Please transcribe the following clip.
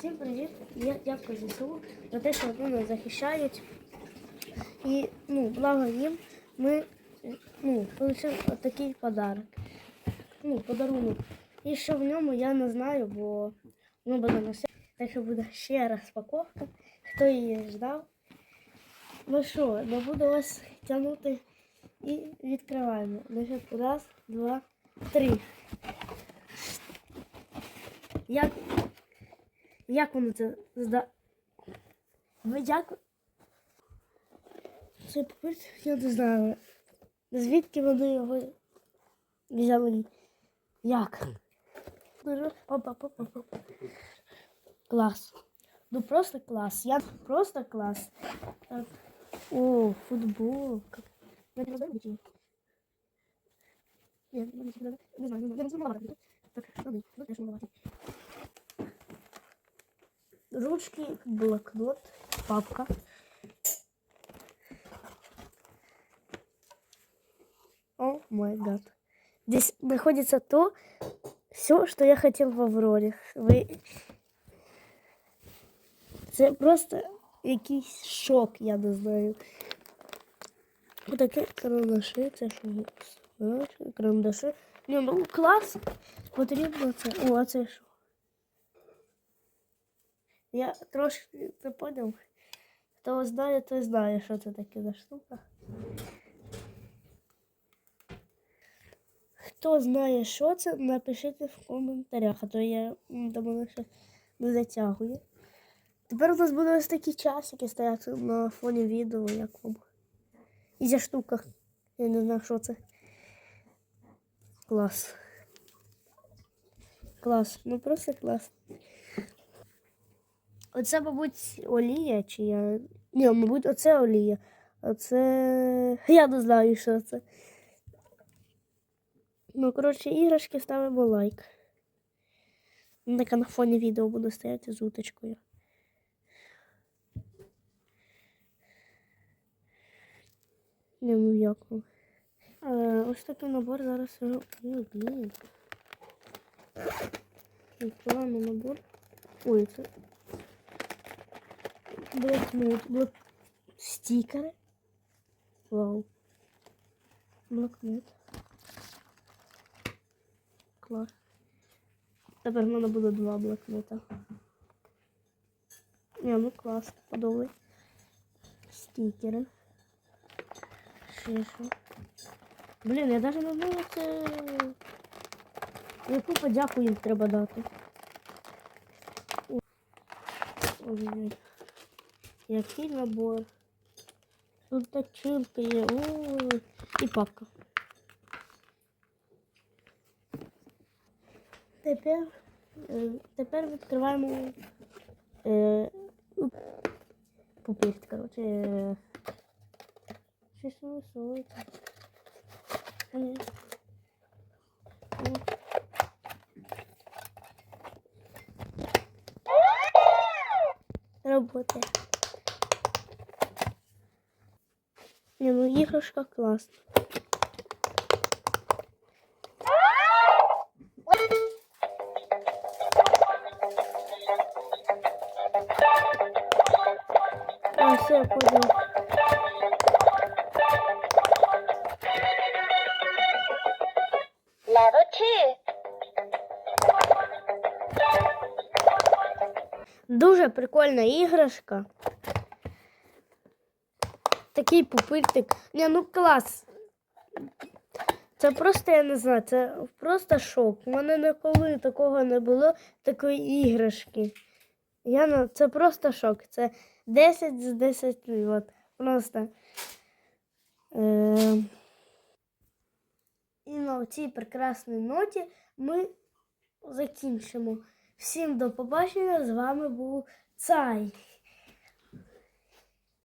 Всім привіт! Я дякую ЗСУ за те, що вони нас захищають. І ну, благо їм ми ну, отримали такий подарок. Ну, подарунок. І що в ньому я не знаю, бо воно буде на все. Так що буде ще розпаковка. Хто її ждав. Ну що, не буду вас тягнути і відкриваємо. Значить, раз, два, три. Як, як воно це зда... Ви як? Цей папір, я не знаю. Звідки вони його взяли? Як? Опа, опа, опа. Клас. Ну просто клас. Я просто клас. Так. О, футболка. Я не знаю, чи ні? Ні, не знаю, не знаю, не знаю. Я не знаю, Так, ну теж маловато. Ручки, блокнот, папка. О май гад. Здесь находится то, все, что я хотел в Авроре. Ви... Це просто якийсь шок, я не знаю. Отаке карандаши, це що? Знаєш, Карандаши. Ні, ну клас. Потрібно це. О, а це що? Я трошки не поняв. Хто знає, той знає, що це таке за штука. Хто знає, що це, напишіть в коментарях, а то я мене ще не затягую. Тепер у нас буде ось такі часики стояти на фоні відео, як вам. І ця штука. Я не знаю, що це. Клас. Клас. Ну просто клас. Оце, мабуть, олія, чи я. Ні, мабуть, оце олія. Оце. Я не знаю, що це. Ну, коротше, іграшки ставимо лайк. Така на фоні відео буду стояти з уточкою. Не ну як. Е, ось такий набор зараз. Ой, блін. Відкриваємо набор. Ой, це. Блокнот. Блок... Стікери. Вау. Блокнот. Клас. Тепер в мене буде два блокнота. Ні, ну клас, подобай. Стікери. Ще що. Блін, я навіть не знаю, це. Яку подяку їм треба дати. О. Ой-ой. Який набор. Тут точилка є. Ой. І папка. Тепер, е, тепер відкриваємо е, уп, коротше. Е, щось висовується. А ні. О. Работає. Не, ну іграшка класна. А, все, я понял. Level two. Дуже прикольна іграшка. Такий пупиртик. Ні, ну клас. Це просто, я не знаю, це просто шок. У мене ніколи такого не було, такої іграшки. Я, на- це просто шок. Це 10 з 10. От. Просто. Е- і на цій прекрасній ноті ми закінчимо. Всім до побачення. З вами був Цай.